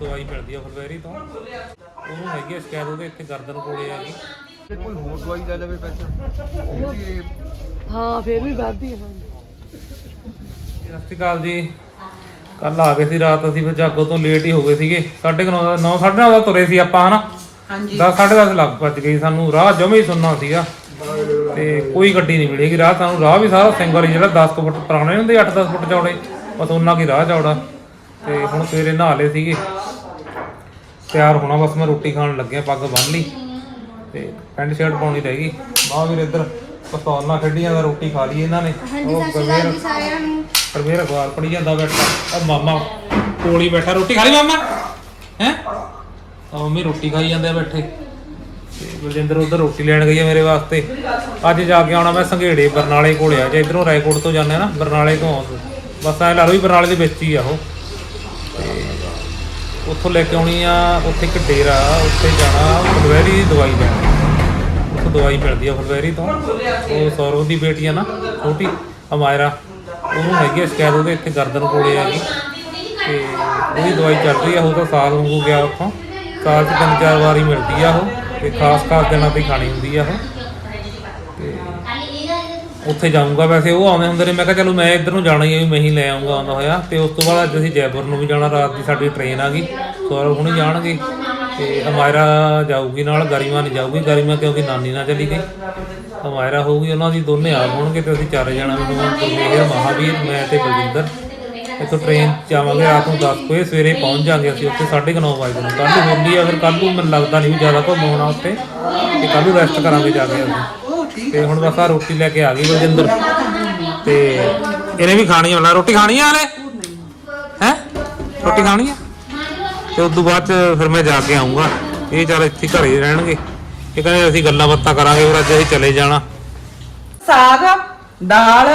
ਦਵਾਈ ਮਿਲਦੀ ਆ ਫਲਵੈਰੀ ਤੋਂ। ਉਹਨੂੰ ਹੈਗੀ ਆ ਸ਼ਿਕਾਇਤ ਉਹਦੇ ਇੱਥੇ ਗਰਦਨ ਕੋਲੇ ਆ ਜੀ। ਕੋਈ ਹੋਰ ਦਵਾਈ ਲੈ ਲਵੇ ਪੈਸਾ ਇਹ ਹਾਂ ਫੇਰ ਵੀ ਵੱਧਦੀ ਹਾਂ। ਸਤਿ ਸ਼੍ਰੀ ਅਕਾਲ ਜੀ। ਕੱਲ ਆ ਗਏ ਸੀ ਰਾਤ ਅਸੀਂ ਫਿਰ ਜਾਗੋ ਤੋਂ ਲੇਟ ਹੀ ਹੋ ਗਏ ਸੀਗੇ। 9:30 9 9:30 ਦਾ ਤੁਰੇ ਸੀ ਆਪਾਂ ਹਨਾ? ਹਾਂਜੀ। 10 10:30 ਲੱਗ ਪੱਜ ਗਈ ਸਾਨੂੰ। ਰਾਹ ਜਮੇ ਹੀ ਸੁਣਨਾ ਸੀਗਾ। ਤੇ ਕੋਈ ਗੱਡੀ ਨਹੀਂ ਮਿਲੇਗੀ ਰਾਹ ਸਾਨੂੰ ਰਾਹ ਵੀ ਸਾਰਾ ਸਿੰਗਲ ਹੀ ਜਿਹੜਾ 10 ਕੁ ਫੁੱਟ ਪੁਰਾਣੇ ਹੁੰਦੇ 8-10 ਫੁੱਟ ਚੌੜੇ ਬਸ ਉਹਨਾਂ ਕੀ ਰਾਹ ਚੌੜਾ। ਤੇ ਹੁਣ ਸਵੇਰੇ ਨਹਾ ਲਏ ਸੀਗੇ। ਤਿਆਰ ਹੋਣਾ ਬਸ ਮੈਂ ਰੋਟੀ ਖਾਣ ਲੱਗਿਆ ਪੱਗ ਬੰਨ ਲਈ ਤੇ ਪੈਂਟ ਸ਼ਰਟ ਪਾਉਣੀ ਰਹਿ ਗਈ। ਬਾਹ ਵੀਰ ਇੱਧਰ ਪਸਤੌਲ ਨਾਲ ਖੇਡੀ ਜਾਂਦਾ ਰੋਟੀ ਖਾ ਲਈ ਇਹਨਾਂ ਨੇ। ਉਹ ਗਵੇਰ ਸਾਰਿਆਂ ਨੂੰ। ਪਰ ਮੇਰਾ ਅਖਬਾਰ ਪੜੀ ਜਾਂਦਾ ਬੈਠਾ। ਉਹ ਮਾਮਾ ਕੋਲ ਹੀ ਬੈਠਾ। ਰੋਟੀ ਖਾ ਲਈ ਮਾਮਾ? ਹੈ? ਆ ਮੰਮੀ ਰੋਟੀ ਖਾਈ ਜਾਂਦੇ ਬੈਠੇ। ਤੇ ਬਲਜਿੰਦਰ ਉਧਰ ਰੋਟੀ ਲੈਣ ਗਈ ਆ ਮੇਰੇ ਵਾਸਤੇ। ਅੱਜ ਜਾ ਕੇ ਆਉਣਾ ਮੈਂ ਸੰਘੇੜੇ ਬਰਨਾਲੇ ਕੋਲੇ ਆ। ਜੇ ਇਧਰੋਂ ਰਾਏਕੋਟ ਤੋਂ ਜਾਂਦੇ ਆ ਨਾ ਬਰਨਾਲੇ ਤੋਂ ਬਸ ਐ ਲਾ ਲਓ ਵੀ ਬਰਨਾਲੇ ਦੇ ਵਿੱਚ ਹੀ ਆ ਉਹ। ਉੱਥੋਂ ਲੈ ਕੇ ਆਉਣੀ ਆ, ਉੱਥੇ ਇੱਕ ਡੇਰਾ ਉੱਥੇ ਜਾਣਾ ਫਲਵੈਰੀ ਦੀ ਦਵਾਈ ਲੈਣੀ। ਉੱਥੋਂ ਦਵਾਈ ਮਿਲਦੀ ਆ ਫਲਵੈਰੀ ਤੋਂ। ਉਹ ਸੌਰਵ ਦੀ ਬੇਟੀ ਆ ਨਾ, ਛੋਟੀ ਅਮਾਇਰਾ ਉਹਨੂੰ ਹੈਗੀ ਆ ਸ਼ਿਕਾਇਤ, ਉਹਦੇ ਇੱਥੇ ਗਰਦਨ ਕੋਲੇ ਆ ਗਈ ਤੇ ਉਹਦੀ ਦਵਾਈ ਚੱਲ ਰਹੀ ਆ, ਉਹ ਤਾਂ ਸਾਲ ਵਾਂਗੂ ਗਿਆ ਉੱਥੋਂ। ਸਾਲ 'ਚ ਤਿੰਨ ਚਾਰ ਵਾਰੀ ਮਿਲਦੀ ਆ ਉਹ, ਤੇ ਖਾਸ ਖਾਸ ਦਿਨਾਂ ਤੇ ਖਾਣੀ ਹੁੰਦੀ ਆ ਉਹ। ਤੇ ਉੱਥੇ ਜਾਊਂਗਾ ਵੈਸੇ ਉਹ ਆਉਂਦੇ ਹੁੰਦੇ ਨੇ, ਮੈਂ ਕਿਹਾ ਚਲੋ ਮੈਂ ਇੱਧਰ ਨੂੰ ਜਾਣਾ ਹੀ ਆ, ਵੀ ਮੈਂ ਹੀ ਲੈ ਆਉਂਗਾ ਆਉਂਦਾ ਹੋਇਆ। ਤੇ ਉਸ ਤੋਂ ਬਾਅਦ ਅੱਜ ਅਸੀਂ ਜੈਪੁਰ ਨੂੰ ਵੀ ਜਾਣਾ, ਰਾਤ ਦੀ ਸਾਡੀ ਟ੍ਰੇਨ ਆ ਗਈ। ਸੌਰਵ ਹੁਣੀ ਜਾਣਗੇ ਤੇ ਅਮਾਇਰਾ ਜਾਊਗੀ ਨਾਲ, ਗਰੀਮਾ ਨਹੀਂ ਜਾਊਗੀ। ਗਰੀਮਾ ਕਿਉਂਕਿ ਨਾਨੀ ਨਾਲ ਚਲੀ ਗਈ। ਅਮਾਇਰਾ ਹੋਊਗੀ, ਉਹਨਾਂ ਦੀ ਦੋਨੇ ਆ ਹੋਣਗੇ ਤੇ ਅਸੀਂ ਚਾਰੇ ਜਾਣਾ ਮੈਨੂੰ ਗੁਰਮੇਹਰ ਮਹਾਵੀਰ, ਮੈਂ ਤੇ ਬਲਜਿੰਦਰ। ਇੱਥੋਂ ਟ੍ਰੇਨ 'ਚ ਜਾਵਾਂਗੇ, ਰਾਤ ਨੂੰ 10 ਵਜੇ ਸਵੇਰੇ ਪਹੁੰਚ ਜਾਾਂਗੇ ਅਸੀਂ ਉੱਥੇ 9:30 ਵਜੇ ਨੂੰ। ਕੱਲ ਨੂੰ ਹੁੰਦੀ ਆ, ਫਿਰ ਕੱਲ ਨੂੰ ਮੈਨੂੰ ਲੱਗਦਾ ਨਹੀਂ ਵੀ ਜ਼ਿਆਦਾ ਘੁੰਮ ਹੋਣਾ ਉੱਥੇ। ਤੇ ਕੱਲ ਨੂੰ ਰੈਸਟ ਕਰਾਂਗੇ ਜਾ ਕੇ ਅਸੀਂ। ਤੇ ਹੁਣ ਆ ਰੋਟੀ ਲੈ ਕੇ ਆ ਗਈ ਬਲਜਿੰਦਰ। ਤੇ ਇਹਨੇ ਵੀ ਖਾਣੀ ਹੋਣਾ ਰੋਟੀ ਖਾਣੀ ਆ ਹਲੇ? ਹੈ? ਰੋਟੀ ਖਾਣੀ ਆ? ਤੇ ਉਸ ਤੋਂ ਬਾਅਦ ਫਿਰ ਮੈਂ ਜਾ ਕੇ ਆਉਂਗਾ ਇਹ ਚੱਲ ਇੱਥੇ ਘਰੇ ਹੀ ਰਹਿਣਗੇ। ਇਹ ਕਹਿੰਦੇ ਅਸੀਂ ਗੱਲਾਂ ਬਾਤਾਂ ਕਰਾਂਗੇ ਫਿਰ ਅੱਜ ਅਸੀਂ ਚਲੇ ਜਾਣਾ। ਸਾਗ ਦਾਲ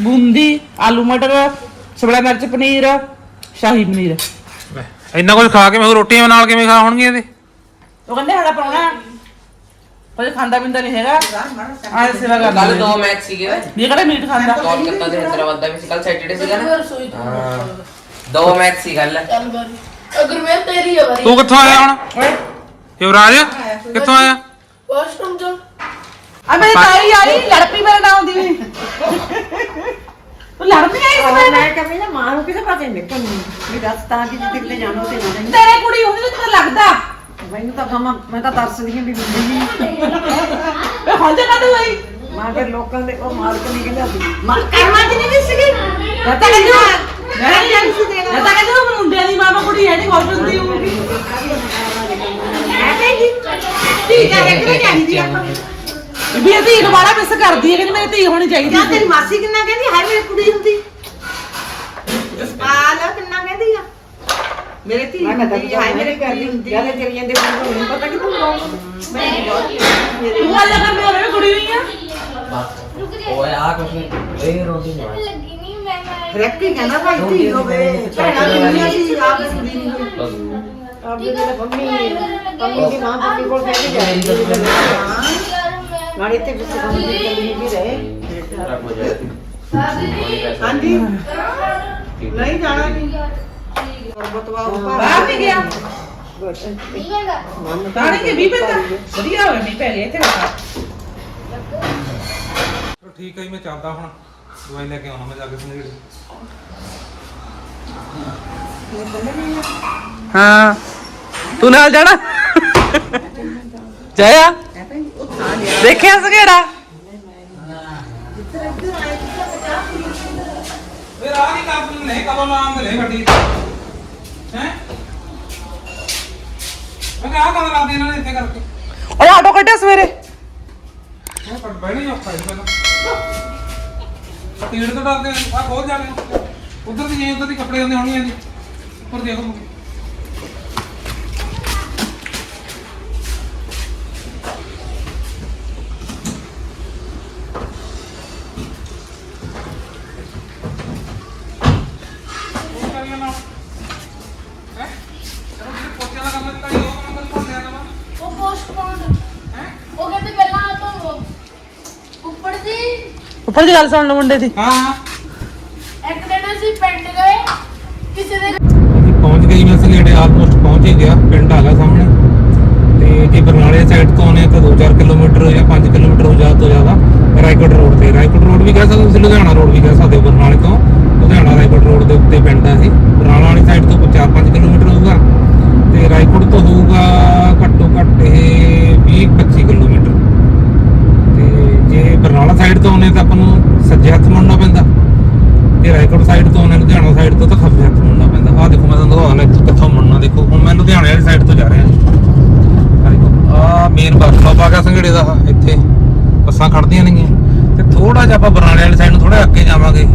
ਬੂੰਦੀ ਆਲੂ ਮਟਰ ਸ਼ਿਮਲਾ ਮਿਰਚ ਪਨੀਰ ਸ਼ਾਹੀ ਪਨੀਰ। ਇੰਨਾ ਕੁਝ ਖਾ ਕੇ ਮੈਂ ਰੋਟੀਆਂ ਨਾਲ ਕਿਵੇਂ ਖਾ ਹੋਣਗੀਆਂ ਇਹਦੇ। ਉਹ ਕਹਿੰਦੇ ਸਾਡਾ ਪਰੋਣਾ ਪਰ ਖਾਂਦਾ ਪਿੰਦਾ ਨਹੀਂ ਹੈਗਾ। ਆਹ ਸੇਵਾ ਕਰ ਕੱਲ ਦੋ ਮੈਚ ਸੀਗੇ। ਵੇ ਇਹ ਕਿਹੜਾ ਮੀਟ ਖਾਂਦਾ? ਕੋਲਕਾਤਾ ਤੇ ਹੈਦਰਾਬਾਦ ਦਾ ਵੀ ਸੀ ਕੱਲ ਸੈਟਰਡੇ ਸੀਗਾ ਨਾ। ਹਾਂ। ਦੋ ਮੈਚ ਸੀ ਕੱਲ ਚੱਲ ਬਾਰੀ ਅਗਰ ਮੈਂ ਤੇਰੀ ਆ ਬਾਰੀ ਤੂੰ ਕਿੱਥੋਂ ਆਇਆ ਹੁਣ? ਯੁਵਰਾਜ ਕਿੱਥੋਂ ਆਇਆ? ਵਾਸ਼ਰੂਮ ਚ ਆ ਮੇਰੀ ਤਾਈ ਆ ਰਹੀ ਲੜ ਪਈ ਮੇਰੇ ਨਾਲ ਆਉਂਦੀ। ਵੀ ਤੂੰ ਲੜ ਪਈ ਆਈ ਸੀ? ਮੈਂ ਕਹਿੰਦੀ ਨਾ ਮਾਂ ਨੂੰ ਕਿਸੇ ਪਾਸੇ ਨਿਕਲਣੀ ਵੀ ਦੱਸ ਤਾਂ ਕਿ ਜਿੱਥੇ ਕਿਤੇ ਜਾਣਾ ਤੇ ਨਾ। ਤੇਰੇ ਕੁੜੀ ਹੁੰਦੀ ਤਾਂ ਤੈਨੂੰ ਲੱਗਦਾ ਮੈਨੂੰ ਤਾਂ ਕਮਾ ਮੈਂ ਤਾਂ ਤਰਸਦੀ ਹਾਂ ਵੀ ਬਿੰਦੀ ਵੇ। ਹੁਣ ਤੇ ਕਦੋਂ ਹੋਈ ਮਾਂ ਫਿਰ ਲੋਕਾਂ ਦੇ ਉਹ ਮਾਲਕ ਨਹੀਂ ਕਹਿੰਦਾ ਸੀ ਮਾਂ ਕਰਮਾ ਚ ਨਹੀਂ ਸੀਗੀ? ਮੈਂ ਤਾਂ ਕਹਿੰਦੀ ਮੈਂ ਨਹੀਂ ਸੀ ਮੈਂ ਤਾਂ ਕਹਿੰਦੀ ਉਹ ਮੁੰਡਿਆਂ ਦੀ ਮਾਂ ਕੁੜੀ ਹੈ ਨਹੀਂ ਖੁਸ਼ ਹੁੰਦੀ ਹੋਊਗੀ। ਮੈਂ ਕਹਿੰਦੀ ਠੀਕ ਹੈ ਕਿਹਨੇ ਚਾਹੀਦੀ ਆ ਵੀ ਇਹ ਧੀ ਦੁਬਾਰਾ ਮਿਸ ਕਰਦੀ ਹੈ ਕਹਿੰਦੀ ਮੇਰੀ ਧੀ ਹੋਣੀ ਚਾਹੀਦੀ ਜਾਂ ਤੇਰੀ ਮਾਸੀ ਕਿੰਨਾ ਕਹਿੰਦੀ ਹਾਏ ਮੇਰੀ ਕੁੜੀ ਹੁੰਦੀ। ਜਸਪਾਲ ਕਿੰਨਾ ਕਹਿੰਦੀ ਆ? ਮੇਰੇ ਧੀ ਹੁੰਦੀ ਹਾਏ ਮੇਰੇ ਕੁੜੀ ਹੁੰਦੀ ਗੱਲ ਕਰੀ ਜਾਂਦੇ ਮੈਨੂੰ ਨਹੀਂ ਪਤਾ ਕਿ ਤੂੰ ਕੌਣ ਤੂੰ ਅੱਲਾ ਕਰ ਮੇਰੇ ਕੁੜੀ ਹੋਈ ਆ। ਓਏ ਆ ਕੁਛ ਨਹੀਂ। ਇਹ ਰੋਟੀ ਨਹੀਂ ਲੱਗੀ ਨਹੀਂ ਮੈਂ ਮੈਂ ਰੈਕਟੀ ਕਹਿੰਦਾ ਭਾਈ ਧੀ ਹੋਵੇ। ਭੈਣਾਂ ਕਿੰਨੀਆਂ ਸੀ ਆਪ ਕੁੜੀ ਨਹੀਂ ਹੋਈ ਆਪ ਦੇ ਮੇਰੇ ਮੰਮੀ ਮੰਮੀ ਦੀ ਮਾਂ ਮੰਮੀ ਕੋਲ ਕੇ ਜਾਈ ਨਾਲੇ ਤੇ ਬਿਸ ਕੰਮ ਦੀ ਚੱਲੀ ਵੀ ਰਹੇ। ਹਾਂਜੀ। ਨਹੀਂ ਜਾਣਾ ਨਹੀਂ ਬਾਹਰ ਨਹੀਂ ਗਿਆ। ਤਾਣੀ ਕੇ ਵੀ ਪੈਂਦਾ? ਵਧੀਆ ਹੋਇਆ ਨਹੀਂ ਪੈ ਗਿਆ ਇੱਥੇ ਰੱਖਾ ਚਲੋ ਠੀਕ ਹੈ ਜੀ ਮੈਂ ਚੱਲਦਾ ਹੁਣ। ਦਵਾਈ ਲੈ ਕੇ ਆਉਣਾ ਮੈਂ ਜਾ ਕੇ ਸੰਗੇੜੇ ਹਾਂ। ਤੂੰ ਨਾਲ ਜਾਣਾ? ਜਾਇਆ? ਦੇਖਿਆ ਸਗੇੜਾ? ਫਿਰ ਆ ਨਹੀਂ ਕੰਮ ਨਹੀਂ ਕਦੋਂ ਨਾਮ ਦੇ ਗੱਡੀ। ਹੈ? ਮੈਂ ਕਿਹਾ ਆ ਕਦੋਂ ਲਾਉਂਦੇ ਇਹਨਾਂ ਨੇ ਇੱਥੇ ਕਰਕੇ। ਓਏ ਆਟੋ ਕੱਢਿਆ ਸਵੇਰੇ। ਕੱਢ ਬੈਣੀ ਔਖਾ ਹੀ ਪਹਿਲਾਂ। ਤੀੜ ਤੋਂ ਡਰਦੇ ਆ ਖੋਲ ਜਾਣੇ ਉਧਰ ਦੀ ਜੇ ਉਧਰ ਦੀ ਕੱਪੜੇ ਹੁੰਦੇ ਹੋਣਗੇ ਜੀ। ਉੱਪਰ ਦੇਖੋ ਉੱਪਰ ਦੀ ਗੱਲ ਸੁਣ ਲਓ ਮੁੰਡੇ ਦੀ। ਹਾਂ। ਇੱਕ ਦਿਨ ਅਸੀਂ ਪਿੰਡ ਗਏ ਕਿਸੇ ਦੇ ਅਸੀਂ ਪਹੁੰਚ ਗਏ ਮੈਂ ਆਲਮੋਸਟ ਪਹੁੰਚ ਹੀ ਗਿਆ ਪਿੰਡ ਆ ਗਿਆ ਸਾਹਮਣੇ। ਤੇ ਜੇ ਬਰਨਾਲੇ ਸਾਈਡ ਤੋਂ ਆਉਣੇ ਤਾਂ 2-4 ਕਿਲੋਮੀਟਰ ਜਾਂ 5 ਕਿਲੋਮੀਟਰ ਹੋ ਜ਼ਿਆਦਾ ਤੋਂ ਜ਼ਿਆਦਾ ਰਾਏਕੋਟ ਰੋਡ ਤੇ। ਰਾਏਕੋਟ ਰੋਡ ਵੀ ਕਹਿ ਸਕਦੇ ਹੋ, ਤੁਸੀਂ ਲੁਧਿਆਣਾ ਰੋਡ ਵੀ ਕਹਿ ਸਕਦੇ ਹੋ ਬਰਨਾਲੇ ਤੋਂ। ਲੁਧਿਆਣਾ ਰਾਏਕੋਟ ਰੋਡ ਦੇ ਉੱਤੇ ਪਿੰਡ ਆ ਇਹ। ਬਰਨਾਲਾ ਵਾਲੀ ਸਾਈਡ ਤੋਂ 4-5 ਕਿਲੋਮੀਟਰ ਹੋਊਗਾ। ਤੇ ਰਾਏਕੋਟ ਤੋਂ ਹੋਊਗਾ ਘੱਟੋ ਘੱਟ ਇਹ 20-25 ਕਿਲੋਮੀਟਰ। ਜੇ ਬਰਨਾਲਾ ਸਾਈਡ ਤੋਂ ਆਉਣੇ ਤਾਂ ਆਪਾਂ ਨੂੰ ਸੱਜੇ ਹੱਥ ਮੁੜਨਾ ਪੈਂਦਾ। ਤੇ ਰਾਏਕੋਟ ਸਾਈਡ ਤੋਂ ਆਉਣੇ ਲੁਧਿਆਣਾ ਸਾਈਡ ਤੋਂ ਤਾਂ ਖੱਬੇ ਹੱਥ ਮੁੜਨਾ ਪੈਂਦਾ। ਆਹ ਦੇਖੋ, ਮੈਂ ਤੁਹਾਨੂੰ ਦਿਖਾਉਣਾ ਕਿੱਥੋਂ ਮੁੜਨਾ, ਦੇਖੋ। ਹੁਣ ਮੈਂ ਲੁਧਿਆਣੇ ਵਾਲੀ ਸਾਈਡ ਤੋਂ ਜਾ ਰਿਹਾ। ਆ ਮੇਨ ਬੱਸ ਸਟਾਪ ਆ ਗਿਆ ਦਾ ਇੱਥੇ। ਬੱਸਾਂ ਖੜਦੀਆਂ ਨੇਗੀਆਂ। ਤੇ ਥੋੜਾ ਜਿਹਾ ਆਪਾਂ ਬਰਨਾਲੇ ਵਾਲੀ ਸਾਈਡ ਨੂੰ ਥੋੜਾ ਅੱਗੇ ਜਾਵਾਂਗੇ।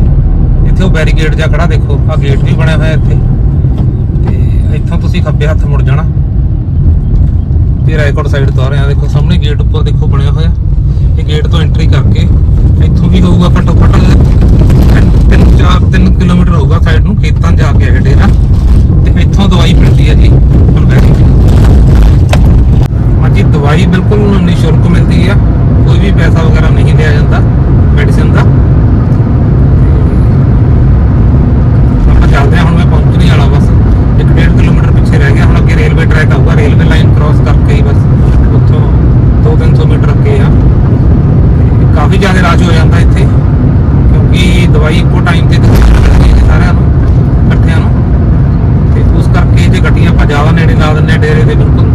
ਇੱਥੇ ਉਹ ਬੈਰੀਕੇਡ ਜਿਹਾ ਖੜਾ ਦੇਖੋ। ਆ ਗੇਟ ਵੀ ਬਣਿਆ ਹੋਇਆ ਇੱਥੇ। ਤੇ ਇੱਥੋਂ ਤੁਸੀਂ ਖੱਬੇ ਹੱਥ ਮੁੜ ਜਾਣਾ। ਤੇ ਰਾਏਕੋਟ ਸਾਈਡ ਤੋਂ ਆ ਰਹੇ ਆ ਦੇਖੋ, ਸਾਹਮਣੇ ਗੇਟ ਉੱਪਰ ਦੇਖੋ ਬਣਿਆ ਹੋਇਆ। ਇਹ ਗੇਟ ਤੋਂ ਇੱਥੋਂ ਵੀ ਹੋਊਗਾ ਘੱਟੋ ਘੱਟ ਤਿੰਨ- ਤਿੰਨ ਚਾਰ 3 ਕਿਲੋਮੀਟਰ ਹੋਊਗਾ ਸਾਈਡ ਨੂੰ ਖੇਤਾਂ 'ਚ ਜਾ ਕੇ ਇਹ ਡੇਰਾ ਤੇ ਇੱਥੋਂ ਦਵਾਈ ਮਿਲਦੀ ਹੈ ਜੀ ਫੁਲਬੈਰੀ ਹਾਂਜੀ ਦਵਾਈ ਬਿਲਕੁਲ ਨਿਸ਼ੁਲਕ ਮਿਲਦੀ ਆ ਕੋਈ ਵੀ ਪੈਸਾ ਵਗੈਰਾ ਨਹੀਂ ਲਿਆ ਜਾਂਦਾ ਮੈਡੀਸਿਨ ਦਾ ਤੇ ਆਪਾਂ ਚੱਲਦੇ ਹਾਂ ਹੁਣ ਮੈਂ ਪਹੁੰਚਣ ਹੀ ਵਾਲਾ ਬਸ 1.5 ਕਿਲੋਮੀਟਰ ਪਿੱਛੇ ਰਹਿ ਗਿਆ ਹੁਣ ਅੱਗੇ ਰੇਲਵੇ ਟਰੈਕ ਆਊਗਾ ਰੇਲਵੇ ਲਾਈਨ ਕ੍ਰਾਸ ਕਰਕੇ ਹੀ ਬਸ ਉੱਥੋਂ 2-300 ਮੀਟਰ ਅੱਗੇ ਆ ਤੇ ਕਾਫੀ ਜ਼ਿਆਦਾ ਰਸ਼ ਹੋ ਜਾਂਦਾ ਇੱਥੇ ਕਿਉਂਕਿ ਦਵਾਈ ਇੱਕੋ ਟਾਈਮ ਤੇ ਦਿੱਤੀ ਜਾਂਦੀ ਹੈ ਸਾਰਿਆਂ ਨੂੰ ਇਕੱਠਿਆਂ ਨੂੰ ਤੇ ਉਸ ਕਰਕੇ ਜੇ ਗੱਡੀਆਂ ਆਪਾਂ ਜ਼ਿਆਦਾ ਨੇੜੇ ਲਾ ਦਿੰਦੇ ਹਾਂ ਡੇਰੇ ਦੇ ਬਿਲਕੁਲ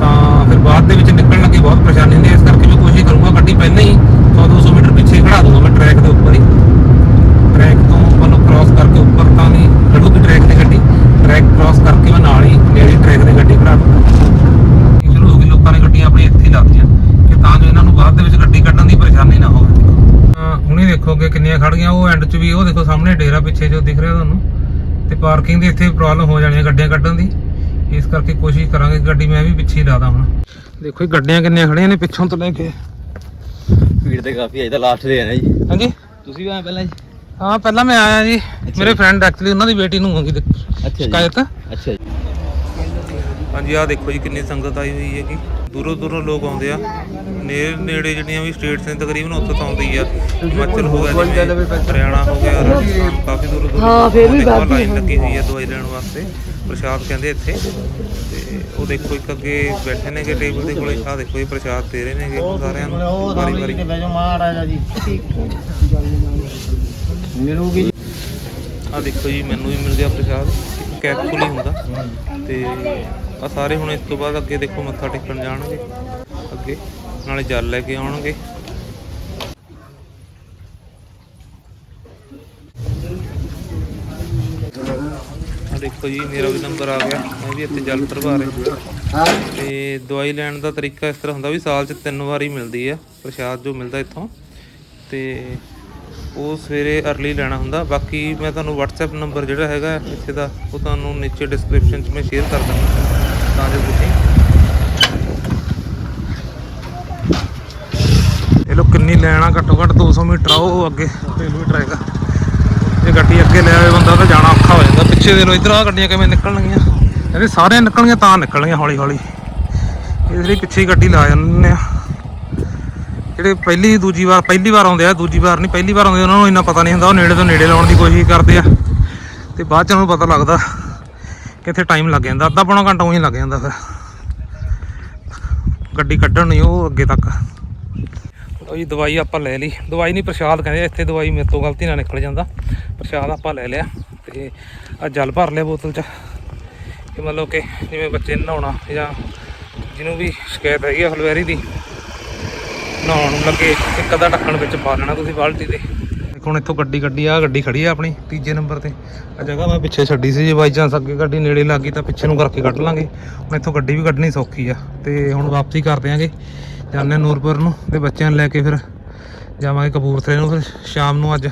ਤਾਂ ਫਿਰ ਬਾਅਦ ਦੇ ਵਿੱਚ ਨਿਕਲਣ ਲੱਗੇ ਬਹੁਤ ਪਰੇਸ਼ਾਨੀ ਹੁੰਦੀ ਹੈ। ਇਸ ਕਰਕੇ ਮੈਂ ਕੋਸ਼ਿਸ਼ ਕਰੂੰਗਾ ਗੱਡੀ ਪਹਿਲਾਂ ਹੀ 100-200 ਮੀਟਰ ਪਿੱਛੇ ਖੜਾ ਦੂੰਗਾ ਮੈਂ ਟਰੈਕ ਦੇ ਉੱਪਰ ਹੀ। ਟਰੈਕ ਤੋਂ ਮਤਲਬ ਕ੍ਰਾਸ ਕਰਕੇ ਉੱਪਰ ਤਾਂ ਨਹੀਂ ਖੜੂਗੀ ਟਰੈਕ ਤੇ ਗੱਡੀ। ਟਰੈਕ ਕ੍ਰਾਸ ਕਰਕੇ ਮੈਂ ਨਾਲ ਹੀ ਨੇੜੇ ਟਰੈਕ ਤੇ ਗੱਡੀ ਖੜਾ ਦੂੰਗਾ ਸ਼ੁਰੂ ਹੋ ਗਈ ਲੋਕਾਂ ਨੇ ਗੱਡੀਆਂ ਆਪਣੀ ਇੱਥੇ ਲਾਤੀਆਂ। ਕਿ ਤਾਂ ਜੋ ਇਹਨਾਂ ਨੂੰ ਬਾਅਦ ਦੇ ਵਿੱਚ ਗੱਡੀ ਕੱਢਣ ਦੀ ਪਰੇਸ਼ਾਨੀ ਨਾ ਹੋਵੇ। ਹਾਂ, ਹੁਣੇ ਦੇਖੋਗੇ ਕਿੰਨੀਆਂ ਖੜ ਗਈਆਂ। ਉਹ ਐਂਡ 'ਚ ਵੀ ਉਹ ਦੇਖੋ ਸਾਹਮਣੇ ਡੇਰਾ ਪਿੱਛੇ ਜੋ ਦਿਖ ਰਿਹਾ ਤੁਹਾਨੂੰ। ਤੇ ਪਾਰਕਿੰਗ ਦੀ ਇੱਥੇ ਪ੍ਰੋਬਲਮ ਹੋ ਜਾਣੀ ਹੈ ਗੱਡੀਆਂ ਕੱਢਣ ਦੀ। ਇਸ ਕਰਕੇ ਕੋਸ਼ਿਸ਼ ਕਰਾਂਗੇ ਗੱਡੀ ਮੈਂ ਵੀ ਪਿੱਛੇ ਹੀ ਲਾ ਦਾਂ ਹੁਣ। ਦੇਖੋ ਇਹ ਗੱਡੀਆਂ ਕਿੰਨੀਆਂ ਖੜੀਆਂ ਨੇ ਪਿੱਛੋਂ ਤੋਂ ਲੈ ਕੇ। ਭੀੜ ਤੇ ਕਾਫੀ ਹੈ ਤਾਂ ਲਾਸਟ ਦੇ ਆ ਨਾ ਜੀ। ਹਾਂਜੀ? ਤੁਸੀਂ ਵੀ ਆਏ ਪਹਿਲਾਂ ਜੀ? ਹਾਂ ਪਹਿਲਾਂ ਮੈਂ ਆਇਆ ਜੀ। ਮੇਰੇ ਫਰੈਂਡ ਐਕਚੁਅਲੀ ਉਹਨਾਂ ਦੀ ਬੇਟੀ ਨੂੰ ਹੋਗੀ ਅੱਛਾ ਜੀ। ਸ਼ਿਕਾਇਤ? ਅੱਛਾ ਜੀ। ਹਾਂਜੀ ਆਹ ਦੇਖੋ ਜੀ ਕਿੰਨੀ ਸੰਗਤ ਆਈ ਹੋਈ ਹੈਗੀ। ਦੂਰੋਂ ਦੂਰੋਂ ਲੋਕ ਆਉਂਦੇ ਆ। ਨੇੜੇ ਨੇੜੇ ਜਿਹੜੀਆਂ ਵੀ ਸਟੇਟਸ ਨੇ ਤਕਰੀਬਨ ਉੱਥੋਂ ਤੋਂ ਆਉਂਦੀ ਆ। ਹਿਮਾਚਲ ਹੋ ਗਿਆ ਜਿਵੇਂ ਹਰਿਆਣਾ ਹੋ ਗਿਆ ਰਾਜਸਥਾਨ ਕਾਫੀ ਦੂਰੋਂ ਦੂਰੋਂ ਹਾਂ, ਫਿਰ ਵੀ ਲਾਈਨ ਲੱਗੀ ਹੋਈ ਆ ਦਵਾਈ ਲੈਣ ਵਾਸਤੇ ਪ੍ਰਸ਼ਾਦ ਕਹਿੰਦੇ ਇੱਥੇ। ਤੇ ਉਹ ਦੇਖੋ ਇੱਕ ਅੱਗੇ ਬੈਠੇ ਨੇਗੇ ਟੇਬਲ ਦੇ ਕੋਲੇ ਆਹ ਦੇਖੋ ਇਹ ਪ੍ਰਸ਼ਾਦ ਦੇ ਰਹੇ ਨੇਗੇ ਸਾਰਿਆਂ ਨੂੰ ਵਾਰੀ ਵਾਰੀ। ਮਿਲੂਗੀ ਆ ਦੇਖੋ ਜੀ ਮੈਨੂੰ ਵੀ ਮਿਲ ਗਿਆ ਪ੍ਰਸ਼ਾਦ ਕੈਪਸੂਲ ਹੀ ਹੁੰਦਾ। ਤੇ ਆ ਸਾਰੇ ਹੁਣ ਇਸ ਤੋਂ ਬਾਅਦ ਅੱਗੇ ਦੇਖੋ ਮੱਥਾ ਟੇਕਣ ਜਾਣਗੇ। ਅੱਗੇ, ਨਾਲੇ ਜਲ ਲੈ ਕੇ ਆਉਣਗੇ। ਦੇਖੋ ਜੀ, ਮੇਰਾ ਵੀ ਨੰਬਰ ਆ ਗਿਆ। ਮੈਂ ਵੀ ਇੱਥੇ ਜਲ ਭਰਵਾ ਰਿਹਾ। ਤੇ ਦਵਾਈ ਲੈਣ ਦਾ ਤਰੀਕਾ ਇਸ ਤਰ੍ਹਾਂ ਹੁੰਦਾ ਵੀ ਸਾਲ 'ਚ ਤਿੰਨ ਵਾਰੀ ਮਿਲਦੀ ਆ, ਪ੍ਰਸ਼ਾਦ ਜੋ ਮਿਲਦਾ ਇੱਥੋਂ। ਤੇ ਉਹ ਸਵੇਰੇ ਅਰਲੀ ਲੈਣਾ ਹੁੰਦਾ। ਬਾਕੀ ਮੈਂ ਤੁਹਾਨੂੰ WhatsApp ਨੰਬਰ ਜਿਹੜਾ ਹੈਗਾ, ਇੱਥੇ ਦਾ, ਉਹ ਤੁਹਾਨੂੰ ਨੀਚੇ ਡਿਸਕ੍ਰਿਪਸ਼ਨ 'ਚ ਮੈਂ ਸ਼ੇਅਰ ਕਰ ਦਾਂਗਾ ਤਾਂ ਜੋ ਤੁਸੀਂ ਇਹ ਲੋ ਕਿੰਨੀ ਲੈਣਾ ਘੱਟੋ ਘੱਟ 200 ਮੀਟਰ ਆ ਉਹ ਅੱਗੇ ਰੇਲਵੇ ਟਰੈਕ ਆ ਜੇ ਗੱਡੀ ਅੱਗੇ ਲੈ ਆਵੇ ਬੰਦਾ ਤਾਂ ਜਾਣਾ ਔਖਾ ਹੋ ਜਾਂਦਾ। ਪਿੱਛੇ ਦੇ ਲੋ ਇਧਰ ਆ ਗੱਡੀਆਂ ਕਿਵੇਂ ਨਿਕਲਣਗੀਆਂ। ਕਹਿੰਦੇ ਸਾਰੀਆਂ ਨਿਕਲਣਗੀਆਂ, ਤਾਂ ਨਿਕਲਣਗੀਆਂ ਹੌਲੀ ਹੌਲੀ ਇਸ ਲਈ ਪਿੱਛੇ ਹੀ ਗੱਡੀ ਲਾ ਜਾਂਦੇ ਆ। ਜਿਹੜੇ ਪਹਿਲੀ, ਦੂਜੀ ਵਾਰ, ਪਹਿਲੀ ਵਾਰ ਆਉਂਦੇ ਆ, ਦੂਜੀ ਵਾਰ ਨਹੀਂ, ਪਹਿਲੀ ਵਾਰ ਆਉਂਦੇ ਉਹਨਾਂ ਨੂੰ ਇੰਨਾ ਪਤਾ ਨਹੀਂ ਹੁੰਦਾ, ਉਹ ਨੇੜੇ ਤੋਂ ਨੇੜੇ ਲਾਉਣ ਦੀ ਕੋਸ਼ਿਸ਼ ਕਰਦੇ ਆ। ਤੇ ਬਾਅਦ ਚ ਉਹਨੂੰ ਪਤਾ ਲੱਗਦਾ। ਕਿ ਇੱਥੇ ਟਾਈਮ ਲੱਗ ਜਾਂਦਾ, ਅੱਧਾ ਪੌਣਾ ਘੰਟਾ ਉਹੀ ਲੱਗ ਜਾਂਦਾ ਫਿਰ। ਗੱਡੀ ਕੱਢਣ ਨਹੀਂ ਉਹ ਅੱਗੇ ਤੱਕ। ਲਓ ਜੀ, ਦਵਾਈ ਆਪਾਂ ਲੈ ਲਈ। ਦਵਾਈ ਨਹੀਂ, ਪ੍ਰਸ਼ਾਦ ਕਹਿੰਦੇ ਇੱਥੇ ਦਵਾਈ ਮੇਰੇ ਤੋਂ ਗਲਤੀ ਨਾਲ ਨਿਕਲ ਜਾਂਦਾ। ਪ੍ਰਸ਼ਾਦ ਆਪਾਂ ਲੈ ਲਿਆ ਤੇ ਆ ਜਲ ਭਰ ਲਿਆ ਬੋਤਲ 'ਚ। ਕਿ ਮਤਲਬ ਕਿ ਜਿਵੇਂ ਬੱਚੇ ਨਹਾਉਣਾ ਜਾਂ ਜਿਹਨੂੰ ਵੀ ਸ਼ਿਕਾਇਤ ਹੈਗੀ ਆ ਫਲਵੈਰੀ ਦੀ, ਨਹਾਉਣ ਨੂੰ ਲੱਗੇ, ਇੱਕ ਅੱਧਾ ਢੱਕਣ ਵਿੱਚ ਪਾ ਲੈਣਾ ਤੁਸੀਂ ਬਾਲਟੀ ਦੇ ਹੁਣ ਇੱਥੋਂ ਗੱਡੀ ਗੱਡੀ ਆ ਗੱਡੀ ਖੜੀ ਆ ਆਪਣੀ, ਤੀਜੇ ਨੰਬਰ ਤੇ। ਆ ਜਗ੍ਹਾ ਮੈਂ ਪਿੱਛੇ ਛੱਡੀ ਸੀ ਜੇ ਬਾਈ ਚਾਂਸ ਅੱਗੇ ਗੱਡੀ ਨੇੜੇ ਲੱਗ ਗਈ ਤਾਂ ਪਿੱਛੇ ਨੂੰ ਕਰਕੇ ਕੱਢ ਲਾਂਗੇ। ਹੁਣ ਇੱਥੋਂ ਗੱਡੀ ਵੀ ਕੱਢਣੀ ਸੌਖੀ ਆ ਤੇ ਹੁਣ ਵਾਪਸੀ ਕਰ ਦਿਆਂਗੇ। ਜਾਂਦੇ ਹਾਂ ਨੂਰਪੁਰ ਨੂੰ ਤੇ ਬੱਚਿਆਂ ਨੂੰ ਲੈ ਕੇ ਫਿਰ ਜਾਵਾਂਗੇ ਕਪੂਰਥਲੇ ਨੂੰ ਫਿਰ ਸ਼ਾਮ ਨੂੰ ਅੱਜ।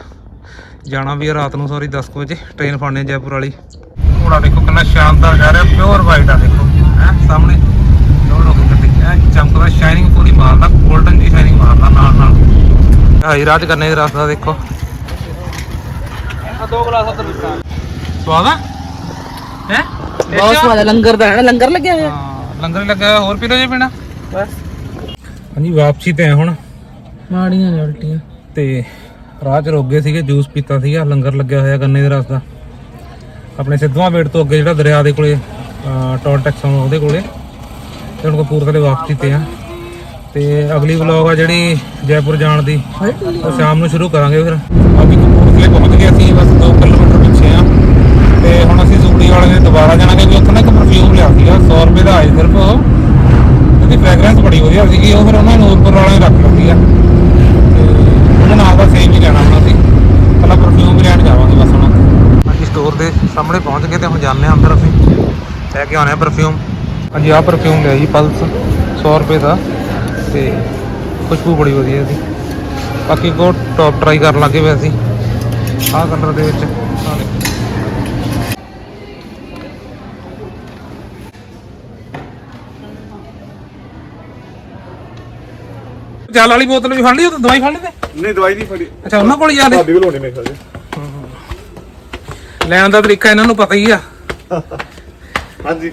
ਜਾਣਾ ਵੀ ਆ ਰਾਤ ਨੂੰ ਸੌਰੀ 10 ਕੁ ਵਜੇ ਟ੍ਰੇਨ ਫੜਨੀ ਜੈਪੁਰ ਵਾਲੀ। ਘੋੜਾ ਦੇਖੋ ਕਿੰਨਾ ਸ਼ਾਨਦਾਰ ਜਾ ਰਿਹਾ ਪਿਓਰ ਵਾਈਟ ਆ ਦੇਖੋ। ਹੈ, ਸਾਹਮਣੇ। ਲੋੜ ਹੋ ਗੱਡੀ। ਐ ਚਮਕਦਾ ਸ਼ਾਈਨਿੰਗ ਪੂਰੀ ਮਾਰਦਾ 골ਡਨ ਜੀ ਸ਼ਾਈਨਿੰਗ ਮਾਰਦਾ ਨਾਲ ਨਾਲ ਹਾਈ ਰਾਜ ਕਰਨੇ ਦਾ ਰਸਤਾ ਦੇਖੋ। ਦੋ ਗਲਾਸ ਉਧਰ ਵਿੱਚ ਸਵਾਦ ਆ? ਹੈ? ਬਹੁਤ ਸਵਾਦ ਹੈ ਲੰਗਰ ਦਾ ਹੈ ਨਾ? ਲੰਗਰ ਲੱਗਿਆ ਹੋਇਆ? ਹਾਂ ਲੰਗਰ ਹੀ ਲੱਗਾ ਹੋਇਆ, ਹੋਰ ਪੀ ਲਓ ਜੇ ਪੀਣਾ। ਬਸ। ਹਾਂਜੀ ਵਾਪਸੀ ਤੇ ਆਏ ਹੁਣ। ਮਾੜੀਆਂ ਨੇ ਉਲਟੀਆਂ। ਤੇ ਰਾਹ ਚ ਰੁਕ ਗਏ ਸੀਗੇ ਜੂਸ ਪੀਤਾ ਸੀਗਾ ਲੰਗਰ ਲੱਗਿਆ ਹੋਇਆ ਗੰਨੇ ਦੇ ਰਸ ਦਾ। ਆਪਣੇ ਸਿੱਧਵਾਂ ਵੇੜ ਤੋਂ ਅੱਗੇ ਜਿਹੜਾ ਦਰਿਆ ਦੇ ਕੋਲੇ ਟੋਲ ਟੈਕਸ ਉਹਦੇ ਕੋਲੇ। ਤੇ ਹੁਣ ਕਪੂਰਥਲੇ ਵਾਪਸੀ ਤੇ ਆ। ਤੇ ਅਗਲੀ ਵਲੌਗ ਆ ਜਿਹੜੀ ਜੈਪੁਰ ਜਾਣ ਦੀ। ਉਹ ਸ਼ਾਮ ਨੂੰ ਸ਼ੁਰੂ ਕਰਾਂਗੇ ਫਿਰ। ਅਸੀਂ ਕਪੂਰਥਲੇ ਪਹੁੰਚ ਗਏ ਅਸੀਂ ਬਸ 2 ਕਿਲੋਮੀਟਰ ਪਿੱਛੇ ਆ ਤੇ ਹੁਣ ਵਾਲੇ ਨੇ ਦੁਬਾਰਾ ਜਾਣਾ ਕਿਉਂਕਿ ਉੱਥੇ ਨਾ ਇੱਕ ਪਰਫਿਊਮ ਲਿਆ ਸੀਗਾ 100 ਰੁਪਏ ਦਾ ਆਇਆ ਸਿਰਫ ਉਹ। ਉਹਦੀ ਫ੍ਰੈਗਰੈਂਸ ਬੜੀ ਵਧੀਆ ਸੀਗੀ ਉਹ ਫਿਰ ਉਹਨਾਂ ਨੇ ਨੂਰਪੁਰ ਵਾਲਿਆਂ ਰੱਖ ਲਈ ਆ। ਉਹਦਾ ਨਾਮ ਨਾਲ ਦਾ ਸੇਮ ਹੀ ਲੈਣਾ ਹੁਣ ਸੀ ਪਹਿਲਾਂ ਪਰਫਿਊਮ ਲੈਣ ਜਾਵਾਂਗੇ ਬਸ ਹੁਣ। ਹਾਂਜੀ ਸਟੋਰ ਦੇ ਸਾਹਮਣੇ ਪਹੁੰਚ ਗਏ ਤੇ ਹੁਣ ਜਾਂਦੇ ਹਾਂ ਅੰਦਰ ਅਸੀਂ। ਲੈ ਕੇ ਆਉਣੇ ਆ ਪਰਫਿਊਮ ਹਾਂਜੀ, ਆਹ ਪਰਫਿਊਮ ਲਿਆ ਜੀ ਪਲਸ 100 ਰੁਪਏ ਦਾ। ਤੇ ਖੁਸ਼ਬੂ ਬੜੀ ਵਧੀਆ ਇਹਦੀ ਬਾਕੀ ਕੋ ਟੌਪ ਟਰਾਈ ਕਰਨ ਲੱਗੇ ਵੇ ਅਸੀਂ। ਆਹ ਕਲਰ ਦੇ ਵਿੱਚ। ਜਲ ਵਾਲੀ ਬੋਤਲ ਵੀ ਫੜ ਲਈ ਉਹ ਦਵਾਈ ਫੜ ਲਈ ਤੇ? ਨਹੀਂ ਦਵਾਈ ਨਹੀਂ ਫੜੀ। ਅੱਛਾ ਉਹਨਾਂ ਕੋਲ ਜਾ ਦੇ। ਕੋਲ ਹੋਣੀ ਮੇਰੇ ਖਿਆਲ ਲੈਣ ਦਾ ਤਰੀਕਾ ਇਹਨਾਂ ਨੂੰ ਪਤਾ ਹੀ ਆ। ਹਾਂਜੀ।